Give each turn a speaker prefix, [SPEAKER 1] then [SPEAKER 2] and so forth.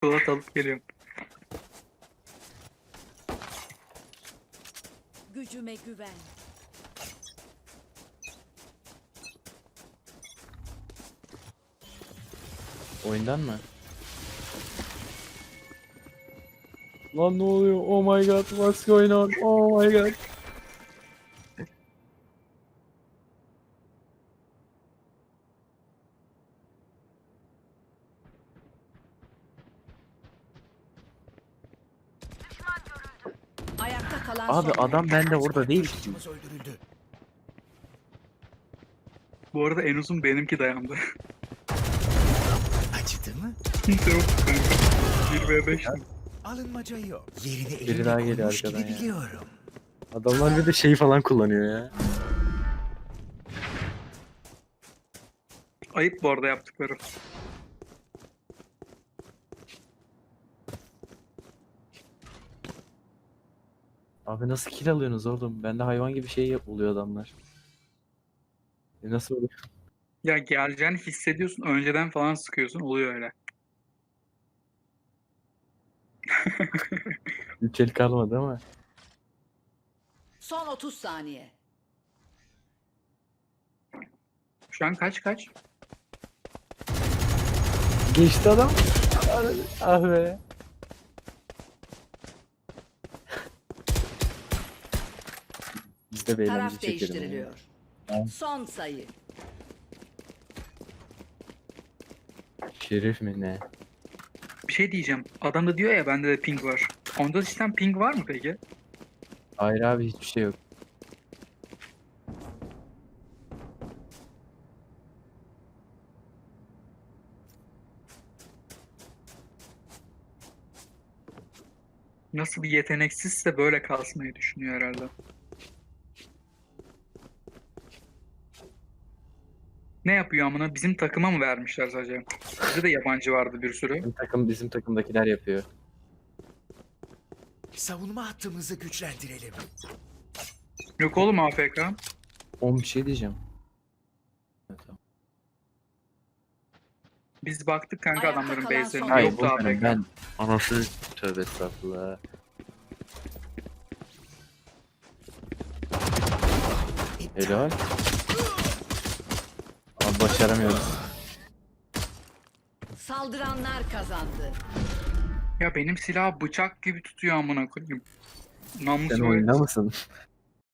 [SPEAKER 1] Polat alıp geliyorum.
[SPEAKER 2] Gücüme güven.
[SPEAKER 3] Oyundan mı? Lan ne oluyor? Oh my god, what's going on? Oh my god.
[SPEAKER 2] Kalan
[SPEAKER 3] Abi
[SPEAKER 2] son
[SPEAKER 3] adam bende orada değil ki.
[SPEAKER 1] Bu arada en uzun benimki dayandı.
[SPEAKER 4] Acıdı mı?
[SPEAKER 1] Kimse yok kanka. 1 v 5
[SPEAKER 4] Alınmaca yok. Yerini
[SPEAKER 3] Biri daha geliyor
[SPEAKER 4] koymuş
[SPEAKER 3] arkadan
[SPEAKER 4] gibi
[SPEAKER 3] ya.
[SPEAKER 4] biliyorum.
[SPEAKER 3] Adamlar bir de şeyi falan kullanıyor ya.
[SPEAKER 1] Ayıp bu arada yaptıkları.
[SPEAKER 3] Abi nasıl kill alıyorsunuz oğlum? Bende hayvan gibi şey yap- oluyor adamlar. E nasıl oluyor?
[SPEAKER 1] Ya geleceğini hissediyorsun. Önceden falan sıkıyorsun. Oluyor öyle.
[SPEAKER 3] Hiç el kalmadı ama.
[SPEAKER 2] Son 30 saniye.
[SPEAKER 1] Şu an kaç kaç?
[SPEAKER 3] Geçti adam. Ah be. Bir eğlence
[SPEAKER 2] Taraf
[SPEAKER 3] çekelim. ya.
[SPEAKER 2] değiştiriliyor.
[SPEAKER 3] Tamam.
[SPEAKER 2] Son sayı.
[SPEAKER 3] Şerif mi ne?
[SPEAKER 1] Bir şey diyeceğim. Adam da diyor ya bende de ping var. Onda cidden ping var mı peki?
[SPEAKER 3] Hayır abi hiçbir şey yok.
[SPEAKER 1] Nasıl bir yeteneksizse böyle kalsmayı düşünüyor herhalde. Ne yapıyor amına? Bizim takıma mı vermişler sadece? Bizde de yabancı vardı bir sürü.
[SPEAKER 3] Bizim takım bizim takımdakiler yapıyor.
[SPEAKER 4] Savunma hattımızı güçlendirelim.
[SPEAKER 1] Yok oğlum AFK.
[SPEAKER 3] On bir şey diyeceğim. Evet, tamam.
[SPEAKER 1] Biz baktık kanka
[SPEAKER 2] Ayakta
[SPEAKER 1] adamların
[SPEAKER 2] kalan
[SPEAKER 1] base'lerine.
[SPEAKER 3] Hayır
[SPEAKER 1] Yoktu
[SPEAKER 3] bu
[SPEAKER 1] AFK.
[SPEAKER 3] benim ben anası tövbe estağfurullah. Helal. Başaramıyoruz.
[SPEAKER 2] Saldıranlar kazandı.
[SPEAKER 1] Ya benim silah bıçak gibi tutuyor amına koyayım. Namus
[SPEAKER 3] Sen oyunda mısın?